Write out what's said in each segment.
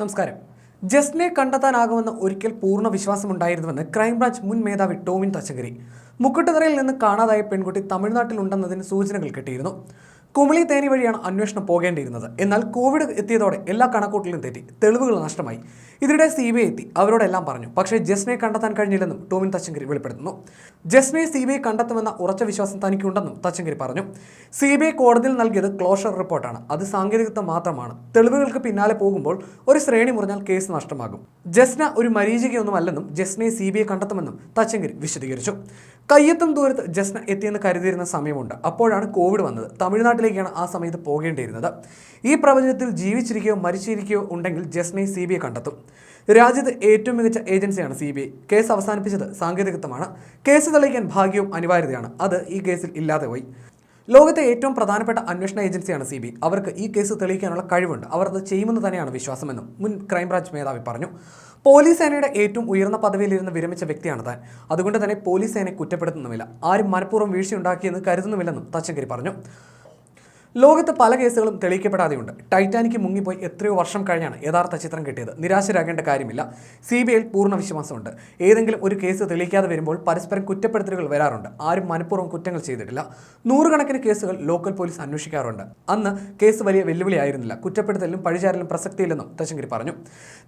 നമസ്കാരം. ജസ്റ്റിനെ കണ്ടെത്താനാകുമെന്ന് ഒരിക്കൽ പൂർണ വിശ്വാസമുണ്ടായിരുന്നുവെന്ന് ക്രൈംബ്രാഞ്ച് മുൻ മേധാവി ടോമിൻ തച്ചങ്കരി. മുക്കുട്ടുതറയിൽ നിന്ന് കാണാതായ പെൺകുട്ടി തമിഴ്നാട്ടിലുണ്ടെന്നതിന് സൂചനകൾ കിട്ടിയിരുന്നു. കുമളി തേനി വഴിയാണ് അന്വേഷണം പോകേണ്ടിയിരുന്നത്. എന്നാൽ കോവിഡ് എത്തിയതോടെ എല്ലാ കണക്കൂട്ടിലും തെറ്റി തെളിവുകൾ നഷ്ടമായി. ഇതിനിടെ സി ബി ഐ എത്തി. അവരോടെല്ലാം പറഞ്ഞു പക്ഷേ ജസ്നെ കണ്ടെത്താൻ കഴിഞ്ഞില്ലെന്നും ടോമിൻ തച്ചങ്കരി വെളിപ്പെടുത്തുന്നു. ജസ്നെ സി ബി ഐ കണ്ടെത്തുമെന്ന ഉറച്ച വിശ്വാസം തനിക്കുണ്ടെന്നും തച്ചങ്കരി പറഞ്ഞു. സി ബി ഐ കോടതിയിൽ നൽകിയത് ക്ലോഷർ റിപ്പോർട്ടാണ്. അത് സാങ്കേതികത്വം മാത്രമാണ്. തെളിവുകൾക്ക് പിന്നാലെ പോകുമ്പോൾ ഒരു ശ്രേണി മുറിഞ്ഞാൽ കേസ് നഷ്ടമാകും. ജസ്ന ഒരു മരീചികയൊന്നുമല്ലെന്നും ജസ്നയെ സി ബി ഐ കണ്ടെത്തുമെന്നും തച്ചങ്കരി വിശദീകരിച്ചു. കയ്യെത്തും ദൂരത്ത് ജസ്ന എത്തിയെന്ന് കരുതിയിരുന്ന സമയമുണ്ട്. അപ്പോഴാണ് കോവിഡ് വന്നത്. തമിഴ്നാട്ടിലേക്കാണ് ആ സമയത്ത് പോകേണ്ടിയിരുന്നത്. ഈ പ്രപഞ്ചത്തിൽ ജീവിച്ചിരിക്കുകയോ മരിച്ചിരിക്കുകയോ ഉണ്ടെങ്കിൽ ജസ്നയെ സി കണ്ടെത്തും. രാജ്യത്ത് ഏറ്റവും മികച്ച ഏജൻസിയാണ് സി ബി ഐ. കേസ് അവസാനിപ്പിച്ചത് സാങ്കേതികത്വമാണ്. കേസ് തെളിയിക്കാൻ ഭാഗ്യവും അനിവാര്യതയാണ്. അത് ഈ കേസിൽ ഇല്ലാതെ പോയി. ലോകത്തെ ഏറ്റവും പ്രധാനപ്പെട്ട അന്വേഷണ ഏജൻസിയാണ് സി ബി. അവർക്ക് ഈ കേസ് തെളിയിക്കാനുള്ള കഴിവുണ്ട്. അവർ അത് ചെയ്യുമെന്ന് തന്നെയാണ് വിശ്വാസമെന്നും മുൻ ക്രൈംബ്രാഞ്ച് മേധാവി പറഞ്ഞു. പോലീസ് സേനയുടെ ഏറ്റവും ഉയർന്ന പദവിയിലിരുന്ന് വിരമിച്ച വ്യക്തിയാണ് താൻ. അതുകൊണ്ട് തന്നെ പോലീസ് സേനയെ കുറ്റപ്പെടുത്തുന്നുമില്ല. ആരും മനഃപൂർവം വീഴ്ചയുണ്ടാക്കിയെന്ന് കരുതുന്നുമില്ലെന്നും തച്ചങ്കരി പറഞ്ഞു ലോകത്ത് പല കേസുകളും തെളിയിക്കപ്പെടാതെയുണ്ട്. ടൈറ്റാനിക് മുങ്ങിപ്പോയി എത്രയോ വർഷം കഴിഞ്ഞാണ് യഥാർത്ഥ ചിത്രം കിട്ടിയത്. നിരാശരാകേണ്ട കാര്യമില്ല. സി ബി ഐയിൽ പൂർണ വിശ്വാസമുണ്ട്. ഏതെങ്കിലും ഒരു കേസ് തെളിയിക്കാതെ വരുമ്പോൾ പരസ്പരം കുറ്റപ്പെടുത്തലുകൾ വരാറുണ്ട്. ആരും മനഃപൂർവം കുറ്റങ്ങൾ ചെയ്തിട്ടില്ല. നൂറുകണക്കിന് കേസുകൾ ലോക്കൽ പോലീസ് അന്വേഷിക്കാറുണ്ട്. അന്ന് കേസ് വലിയ വെല്ലുവിളിയായിരുന്നില്ല കുറ്റപ്പെടുത്തലിലും പഴിചാരലും പ്രസക്തിയില്ലെന്നും തശങ്കരി പറഞ്ഞു.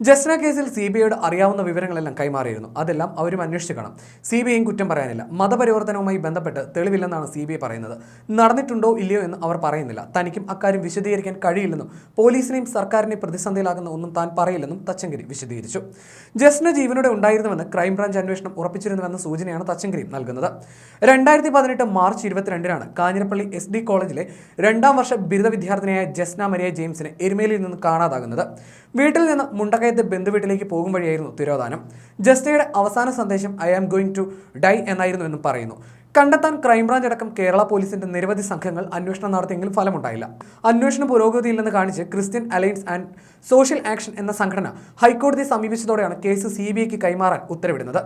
ജസ്ന കേസിൽ സി ബി ഐയോട് അറിയാവുന്ന വിവരങ്ങളെല്ലാം കൈമാറിയിരുന്നു. അതെല്ലാം അവരും അന്വേഷിച്ചു കാണും. സി ബി ഐയും കുറ്റം പറയാനില്ല. മതപരിവർത്തനവുമായി ബന്ധപ്പെട്ട് തെളിവില്ലെന്നാണ് സി ബി ഐ പറയുന്നത്. നടന്നിട്ടുണ്ടോ ഇല്ലയോ എന്ന് അവർ പറയുന്നില്ല. തനിക്കും അക്കാര്യം വിശദീകരിക്കാൻ കഴിയില്ലെന്നും പോലീസിനെയും സർക്കാരിനെയും പ്രതിസന്ധിയിലാകുന്ന ഒന്നും താൻ പറയില്ലെന്നും തച്ചങ്കരി വിശദീകരിച്ചു. ജസ്റ്റിന് ജീവനോടെ ഉണ്ടായിരുന്നുവെന്ന് ക്രൈംബ്രാഞ്ച് അന്വേഷണം ഉറപ്പിച്ചിരുന്നുവെന്ന സൂചനയാണ് തച്ചങ്കരി നൽകുന്നത്. രണ്ടായിരത്തി പതിനെട്ട് മാർച്ച് ഇരുപത്തിരണ്ടിനാണ് കാഞ്ഞിരപ്പള്ളി എസ് ഡി കോളേജിലെ രണ്ടാം വർഷ ബിരുദ വിദ്യാർത്ഥിനിയായ ജസ്ന മരിയ ജെയിംസിനെ എരുമേലിയിൽ നിന്ന് കാണാതാകുന്നത്. വീട്ടിൽ നിന്ന് മുണ്ടകയത്ത് ബന്ധുവീട്ടിലേക്ക് പോകും വഴിയായിരുന്നു തിരോധാനം. ജസ്നയുടെ അവസാന സന്ദേശം I am going to die എന്നായിരുന്നു എന്നും പറയുന്നു. കണ്ടെത്താൻ ക്രൈംബ്രാഞ്ച് അടക്കം കേരള പോലീസിന്റെ നിരവധി സംഘങ്ങൾ അന്വേഷണം നടത്തിയെങ്കിലും ഫലമുണ്ടായില്ല. അന്വേഷണ പുരോഗതിയില്ലെന്ന് കാണിച്ച് Christian Alliance and Social Action എന്ന സംഘടന ഹൈക്കോടതിയെ സമീപിച്ചതോടെയാണ് കേസ് സി ബി ഐക്ക് കൈമാറാൻ ഉത്തരവിടുന്നത്.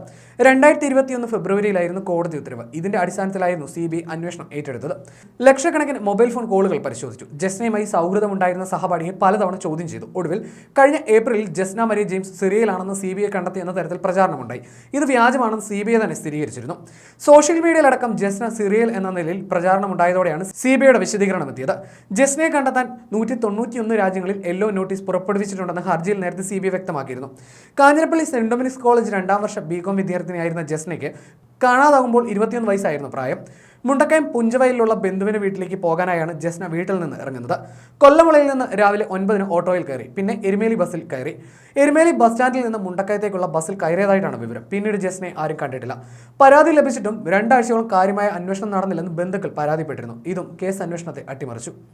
രണ്ടായിരത്തി ഇരുപത്തിയൊന്ന് ഫെബ്രുവരിയിലായിരുന്നു കോടതി ഉത്തരവ്. ഇതിന്റെ അടിസ്ഥാനത്തിലായിരുന്നു സി ബി ഐ അന്വേഷണം ഏറ്റെടുത്തത്. ലക്ഷക്കണക്കിന് മൊബൈൽ ഫോൺ കോളുകൾ പരിശോധിച്ചു. ജസ്നയുമായി സൗഹൃദമുണ്ടായിരുന്ന സഹപാഠിയെ പലതവണ ചോദ്യം ചെയ്തു. ഒടുവിൽ കഴിഞ്ഞ ഏപ്രിലിൽ ജസ്ന മരിയ ജെയിംസ് സിറിയയിലാണെന്ന് സി ബി ഐ കണ്ടെത്തിയെന്ന തരത്തിൽ പ്രചാരണമുണ്ടായി. ഇത് വ്യാജമാണെന്ന് സി ബി ഐ തന്നെ സ്ഥിരീകരിച്ചിരുന്നു. സോഷ്യൽ മീഡിയയിലടക്കം ജസ്ന സിറിയൽ എന്ന നിലയിൽ പ്രചാരണമുണ്ടായതോടെയാണ് സി ബി ഐയുടെ വിശദീകരണം എത്തിയത്. ജസ്നയെ കണ്ടെത്താൻ നൂറ്റി തൊണ്ണൂറ്റിയൊന്ന് രാജ്യങ്ങളിൽ യെല്ലോ നോട്ടീസ് പുറപ്പെടുവിച്ചിട്ടുണ്ടെന്ന് ഹർജിയിൽ നേരത്തെ സി ബി ഐ വ്യക്തമാക്കിയിരുന്നു. കാഞ്ഞിരപ്പള്ളി സെന്റ് ഡൊമിനിക്സ് കോളേജ് രണ്ടാം വർഷ ബികോം വിദ്യാർത്ഥിനിയായിരുന്ന ജസ്നയ്ക്ക് കാണാതാകുമ്പോൾ ഇരുപത്തിയൊന്ന് വയസ്സായിരുന്നു പ്രായം. മുണ്ടക്കയം പുഞ്ചവയലിലുള്ള ബന്ധുവിന്റെ വീട്ടിലേക്ക് പോകാനായാണ് ജസ്ന വീട്ടിൽ നിന്ന് ഇറങ്ങുന്നത്. കൊല്ലമുളയിൽ നിന്ന് രാവിലെ ഒൻപതിന് ഓട്ടോയിൽ കയറി പിന്നെ എരുമേലി ബസ്സിൽ കയറി. എരുമേലി ബസ് സ്റ്റാൻഡിൽ നിന്ന് മുണ്ടക്കയത്തേക്കുള്ള ബസ്സിൽ കയറിയതായിട്ടാണ് വിവരം. പിന്നീട് ജസ്നെ ആരും കണ്ടിട്ടില്ല. പരാതി ലഭിച്ചിട്ടും രണ്ടാഴ്ചയോളം കാര്യമായ അന്വേഷണം നടന്നില്ലെന്ന് ബന്ധുക്കൾ പരാതിപ്പെട്ടിരുന്നു. ഇതും കേസ് അന്വേഷണത്തെ അട്ടിമറിച്ചു.